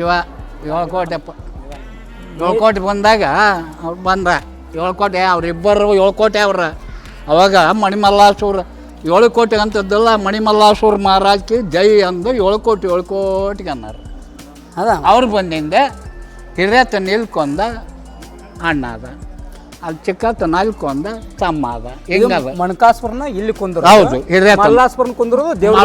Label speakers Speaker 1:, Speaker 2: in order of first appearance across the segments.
Speaker 1: ಶಿವ ಏಳ್ಕೋಟೆ ಏಳ್ಕೋಟೆ ಬಂದಾಗ ಅವ್ರು ಬಂದ. ಏಳ್ಕೋಟೆ ಅವರಿಬ್ಬರು ಏಳ್ಕೋಟೆ ಅವ್ರ. ಅವಾಗ ಮಣಿಮಲ್ಲಾಸೂರು ಏಳು ಕೋಟಿ ಅಂತದ್ದೆಲ್ಲ ಮಣಿಮಲ್ಲಾಸೂರು ಮಹಾರಾಜ್ಗೆ ಜೈ ಅಂದು ಏಳು ಕೋಟಿ ಏಳು ಕೋಟಿಗೆ ಅನ್ನಾರು.
Speaker 2: ಅದ
Speaker 1: ಅವ್ರು ಬಂದಿಂದ ಹಿರಿಯತ್ತ ನಿಲ್ಕೊಂಡ ಅಣ್ಣ ಅದ ಅಲ್ಲಿ ಚಿಕ್ಕತ್ತ ನಲ್ಕೊಂದ ತಮ್ಮ ಅದ. ಹೆಂಗದ
Speaker 2: ಮಣಕಾಸ್ಪುರನ ಇಲ್ಲಿ ಕುಂದ್ರು.
Speaker 1: ಹೌದು ಹಿರಿಯತ
Speaker 2: ಮಲ್ಲಾಸ್ಪುರನ ಕುಂದ್ರದು ದೇವ್ರ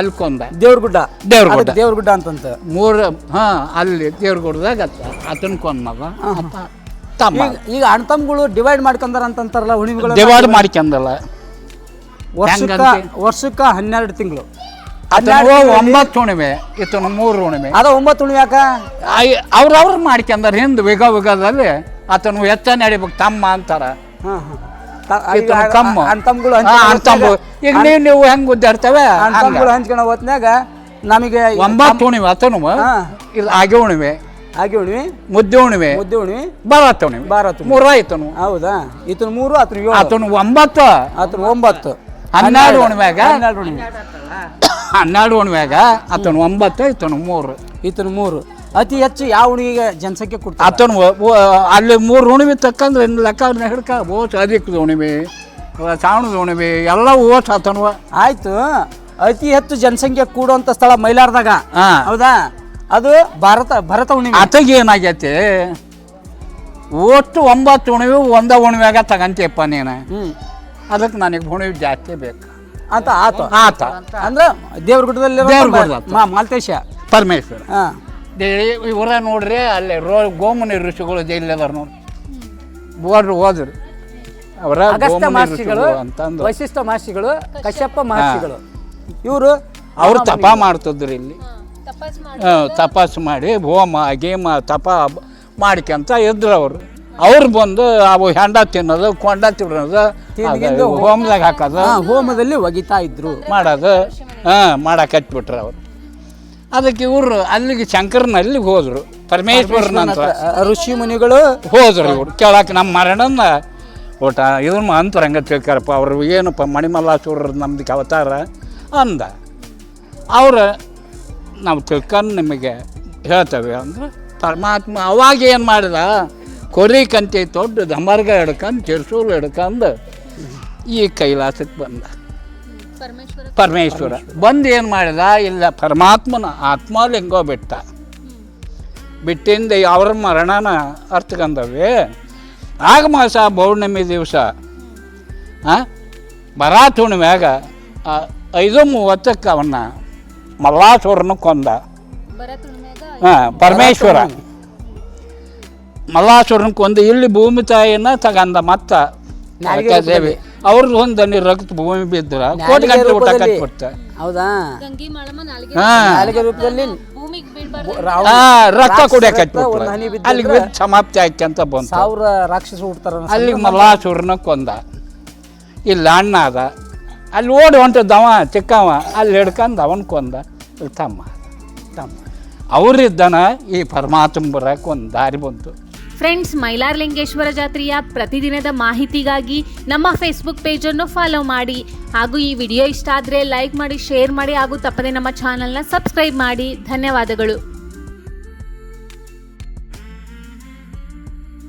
Speaker 1: ಅಲ್ಕೊಂದ
Speaker 2: ದೇವ್ರ ಗುಡ್ಡ.
Speaker 1: ದೇವ್ರಗುಡ್ಡ.
Speaker 2: ಗುಡ್ಡ. ದೇವ್ರ ಗುಡ್ಡ ಅಂತಂತ.
Speaker 1: ಮೂರು ಹಾ ಅಲ್ಲಿ ದೇವ್ರಗುಡ್ದಾಗ ಆತನ ಅತನ ಕೊಂದ ತಮ್ಮ.
Speaker 2: ಈಗ ಅಣ್ತಮ್ಗಳು ಡಿವೈಡ್ ಮಾಡ್ಕೊಂಡಾರ ಅಂತಂತಾರಲ್ಲ ಹುಣ್ಣಿಮೆಗಳು
Speaker 1: ಡಿವೈಡ್ ಮಾಡ್ಕೊಂಡಲ್ಲ
Speaker 2: ವರ್ಷಕ್ಕ? ವರ್ಷಕ್ಕ ಹನ್ನೆರಡು ತಿಂಗಳು.
Speaker 1: ಒಂಬತ್ತು ಹುಣ್ಣಿಮೆ ಇತ್ತು ಮೂರು ಹುಣ್ಣಿಮೆ
Speaker 2: ಅದ ಒಂಬತ್ತು ಹುಣ್ಣಿಮೆ ಯಾಕ?
Speaker 1: ಅವ್ರವ್ರು ಮಾಡ್ಕೊಂಡಾರ ಹಿಂದೆ ವಿಗ ವಿಗದಲ್ಲಿ ಆತನು ಎತ್ತ ನಡಿಬೇಕು ತಮ್ಮ ಅಂತಾರ.
Speaker 2: ಹಾಂ ಹಾಂ. ಈಗ
Speaker 1: ಈತನ ಕಮ್ಮ
Speaker 2: ಅಣ್ತಮ್ಗಳು
Speaker 1: ಹಾ, ಈಗ ನೀವು ನೀವು ಹೆಂಗ್ ಉದ್ದಾಡ್ತೇವೆ
Speaker 2: ಅಣ್ತಮ್ಗಳು ಹಂಚ್ಕೊಳ ಹೊತ್ನ್ಯಾಗ ನಮಗೆ
Speaker 1: ಒಂಬತ್ತು ಹುಣಿವೆ ಆತನು
Speaker 2: ಇಲ್ಲ
Speaker 1: ಇದು ಆಗೆ ಹುಣ್ಣಿಮೆ.
Speaker 2: ಆಗಿ ಹುಣಿವೆ
Speaker 1: ಮುದ್ದೆ ಹುಣಿವೆ
Speaker 2: ಮುದ್ದೆ ಹುಣಿವೆ
Speaker 1: ಬರತ್ತ ಹುಣ್ಣಿಮೆ.
Speaker 2: ಬಾರತ್ತು
Speaker 1: ಮೂರ ಆಯ್ತನು.
Speaker 2: ಹೌದಾ? ಈತನು ಮೂರು ಆತನು ಏಳು.
Speaker 1: ಆತನು ಒಂಬತ್ತು.
Speaker 2: ಆತನು ಒಂಬತ್ತು.
Speaker 1: ಹನ್ನೆರಡು ಹುಣಿವೆಗ
Speaker 2: ಹನ್ನೆರಡು ಹುಣಿವೆ
Speaker 1: ಹನ್ನೆರಡು ಹುಣಿವೆಗ ಆತನು ಒಂಬತ್ತು ಈತನು ಮೂರು.
Speaker 2: ಈತನು ಮೂರು. ಅತಿ ಹೆಚ್ಚು ಯಾವ ಹುಡುಗಿಗೆ ಜನಸಂಖ್ಯೆ ಕೊಡ್ತಾರೆ?
Speaker 1: ಆತನ ಅಲ್ಲಿ ಮೂರು ಹುಣಿಮೆ ತಕ್ಕಂದ್ರೆ ಇನ್ನು ಲೆಕ್ಕ ಹಿಡ್ಕ ಓಸ್ ಅದಕ್ಕೆ ಹುಣಿಮೆ ಸಾವಣದ ಹುಣಿಮೆ ಎಲ್ಲ ಓಟ್ ಆತನವ
Speaker 2: ಆಯ್ತು. ಅತಿ ಹೆಚ್ಚು ಜನಸಂಖ್ಯೆ ಕೂಡುವಂತ ಸ್ಥಳ ಮೈಲಾರದಾಗ. ಹೌದಾ? ಅದು ಭಾರತ ಭರತ ಹುಣ್ಣಿಮೆ.
Speaker 1: ಆತಗೆ ಏನಾಗೈತಿ? ಒಟ್ಟು ಒಂಬತ್ತು ಹುಣಿಮೆ ಒಂದ ಹುಣಿಮೆಗ ತಗಂತೀಯಪ್ಪ ನೀನು. ಅದಕ್ಕೆ ನನಗೆ ಹುಣಿಮೆ ಜಾಸ್ತಿ ಬೇಕು.
Speaker 2: ಅಂತ ಆತ.
Speaker 1: ಆತ.
Speaker 2: ಅಂದ್ರೆ ದೇವ್ರ ಗುಡ್ಡದಲ್ಲಿ ಮಾಲ್ತೇಶ
Speaker 1: ಪರಮೇಶ್ವರ.
Speaker 2: ಹಾ.
Speaker 1: ದೇ- ಇವರ ನೋಡ್ರಿ ಅಲ್ಲಿ ರೋ ಗೋಮುನಿ ಋಷಿಗಳು ಜೈಲ್ ನೋಡ್ರಿ. ನೋಡಿ ಬೋರ್ಡ್ರು ಹೋದ್ರಿ. ಅವರ
Speaker 2: ಅಗಸ್ತ್ಯ
Speaker 1: ಗೋಮುನಿ
Speaker 2: ಮಹರ್ಷಿಗಳು
Speaker 1: ಋಷಿಗಳು ಅಂತಂದು.
Speaker 2: ವಶಿಷ್ಠ ಮಹರ್ಷಿಗಳು ಕಶ್ಯಪ ಮಹರ್ಷಿಗಳು ಇವರು
Speaker 1: ಅವ್ರು ತಪ ಮಾಡ್ತಿದ್ರು ಇಲ್ಲಿ. ಆ, ತಪಾಸ್ ಮಾಡಿ ಹೋಮ ಗೇಮ ತಪ ಮಾಡ್ಕೊಂತ ಇದ್ರು ಅವರು. ಅವ್ರು ಬಂದು ಅವು ಹೆಂಡ ತಿನ್ನೋದು ಕೊಂಡ ತಿನ್ನೋದು ಅದು ಹೋಮದಾಗ ಹಾಕೋದು
Speaker 2: ಹೋಮದಲ್ಲಿ ಒಗಿತಾ ಇದ್ರು.
Speaker 1: ಮಾಡೋದು ಹಾಂ ಮಾಡಕ್ಕೆ ಹಚ್ಬಿಟ್ರು ಅವರು. ಅದಕ್ಕೆ ಇವರು ಅಲ್ಲಿಗೆ ಶಂಕರನಲ್ಲಿ ಹೋದರು. ಪರಮೇಶ್ವರನ ಅಂತ.
Speaker 2: ಋಷಿ ಮುನಿಗಳು
Speaker 1: ಹೋದ್ರು ಇವರು. ಕೇಳಕ್ಕೆ ನಮ್ಮ ಮರಣನ ಊಟ. ಇದನ್ನು ಅಂತರಂಗ ಹಂಗೆ ತಿಳ್ಕಾರಪ್ಪ ಅವರು ಏನಪ್ಪ ಮಣಿಮಲ್ಲಾಸೂರ ನಮ್ದಕ್ಕೆ ಅವತಾರ ಅಂದ. ಅವರು ನಾವು ತಿಳ್ಕೊಂಡು ನಿಮಗೆ ಹೇಳ್ತೇವೆ ಅಂದ್ರೆ ಪರಮಾತ್ಮ ಅವಾಗ ಏನು ಮಾಡಿದ? ಕೊರಿ ಕಂತೆ ದೊಡ್ಡ ಧಮರ್ಗ ಹಿಡ್ಕೊಂಡು ತಿರ್ಸೂರು ಹಿಡ್ಕೊಂಡು ಈ ಕೈಲಾಸಕ್ಕೆ ಬಂದ. ಪರಮೇಶ್ವರ ಬಂದು ಏನು ಮಾಡಿದ? ಇಲ್ಲ ಪರಮಾತ್ಮನ ಆತ್ಮಲಿಂಗೋ ಬಿಟ್ಟ. ಬಿಟ್ಟಿಂದ ಅವ್ರ ಮರಣನ ಅರ್ಥಕಂದವೆ ಆಗ ಮಾಸ ಪೌರ್ಣಮಿ ದಿವಸ ಬರಾತ್ ಹುಣ್ಣಿಮ್ಯಾಗ ಆ, ಐದು ಮೂವತ್ತಕ್ಕೆ ಅವನ್ನ ಮಲ್ಲಾಸುರನ ಕೊಂದ. ಹಾಂ ಪರಮೇಶ್ವರ. ಮಲ್ಲಾಸುರನ ಕೊಂದು ಇಲ್ಲಿ ಭೂಮಿ ತಾಯಿನ ತಗಂದ ಮತ್ತ. ದೇವಿ ಅವ್ರದ್ದು ಒಂದು ನೀರು ರಕ್ತ ಭೂಮಿ ಬಿದ್ರ ಕೋಟಿ ಗಂಟೆ ಊಟ. ಕಟ್ಬಿಡ್ತ
Speaker 2: ಹೌದಾ?
Speaker 3: ನಾಲ್ಗೆ
Speaker 2: ರೂಪದಲ್ಲಿ
Speaker 3: ಭೂಮಿಗೆ ಬೀಳ್ಬಾರ್ದು
Speaker 1: ರಕ್ತ ಕುಡಿಯ
Speaker 2: ಕಟ್ಬಿಟ್ರು. ಒಂದು ಹನಿ
Speaker 1: ಅಲ್ಲಿಗೆ ಬಿದ್ದು ಸಮಾಪ್ತಿ ಆಯ್ಕಂತ ಬಂತು.
Speaker 2: ಸಾವಿರ ರಾಕ್ಷಸ ಹುಡ್ತಾರ
Speaker 1: ಅಲ್ಲಿಗೆ ಮಲ್ಲಾಸುರನ ಕೊಂದ. ಇಲ್ಲಿ ಅಣ್ಣ ಅದ ಅಲ್ಲಿ ಓಡಿ ಹೊಂಟದವ ಚಿಕ್ಕವ. ಅಲ್ಲಿ ಹಿಡ್ಕೊಂಡು ಅವನ್ ಕೊಂದ. ಇಲ್ಲಿ ತಮ್ಮ ತಮ್ಮ. ಅವರಿದ್ದನ ಈ ಪರಮಾತ್ಮ ಬರಕ್ಕೆ ಒಂದು ದಾರಿ ಬಂತು.
Speaker 3: ಫ್ರೆಂಡ್ಸ್ ಮೈಲಾರಲಿಂಗೇಶ್ವರ ಜಾತ್ರೆಯ ಪ್ರತಿದಿನದ ಮಾಹಿತಿಗಾಗಿ ನಮ್ಮ ಫೇಸ್ಬುಕ್ ಪೇಜನ್ನು ಫಾಲೋ ಮಾಡಿ. ಹಾಗೂ ಈ ವಿಡಿಯೋ ಇಷ್ಟ ಆದರೆ ಲೈಕ್ ಮಾಡಿ ಶೇರ್ ಮಾಡಿ ಹಾಗೂ ತಪ್ಪದೆ ನಮ್ಮ ಚಾನಲ್ನ ಸಬ್ಸ್ಕ್ರೈಬ್ ಮಾಡಿ. ಧನ್ಯವಾದಗಳು.